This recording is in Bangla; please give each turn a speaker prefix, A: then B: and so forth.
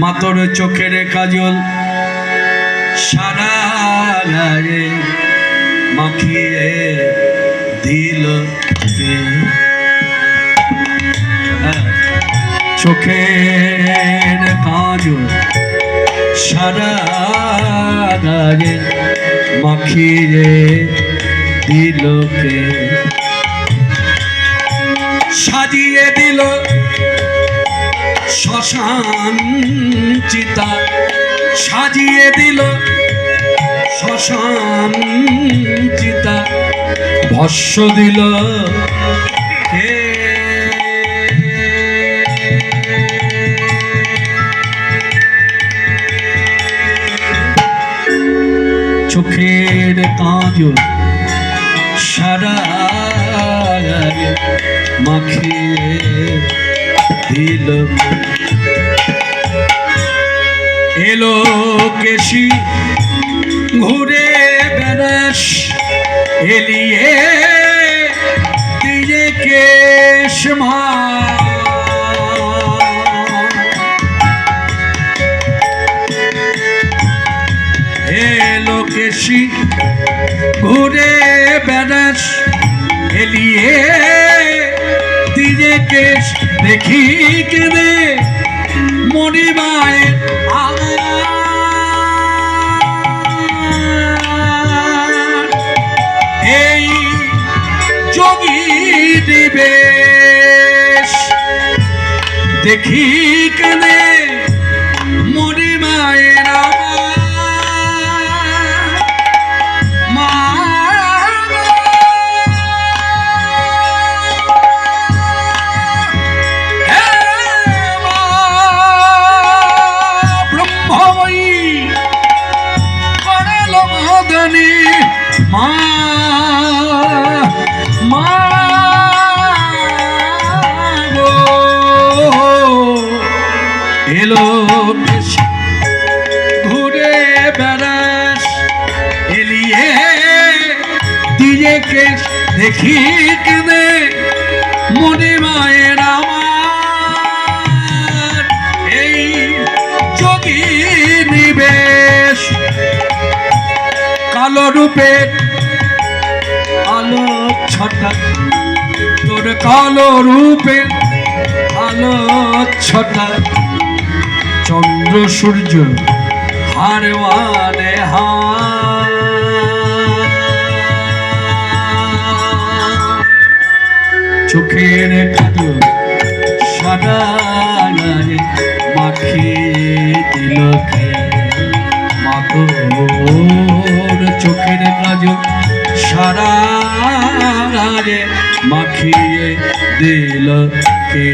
A: মাতর চোখের কাজল সারা মাখিয়ে দিল হ্যাঁ, চোখের কাজল সারা মাখিয়ে দিল সাজিয়ে দিল শ্মশান চিতা সাজিয়ে দিল। শ্মশান চিতা ভস্য দিল। চোখের কাঁজ সারা মাখিয়ে এলো কেশি ঘুরে বেড়াস এলিয়ে দিলে কেশ এলো কেশি ঘুরে বেড়াস এলিয়ে দেখি কেনে মণিমায় আমার এই যোগী নিবেশ। দেখি কেনে মণিমায়ের মদনী মা মা এলো ঘুরে বেড়াস, এলিয়ে দিয়ে কেশ দেখি কেনে, মনে মায়ের আমার, এই যোগী নিবেশ। কালো রূপের আলো ছটা তোর কালো রূপের আলো ছটা চন্দ্র সূর্য হার মানে চোখের সারা মাখিয়ে দিল কে?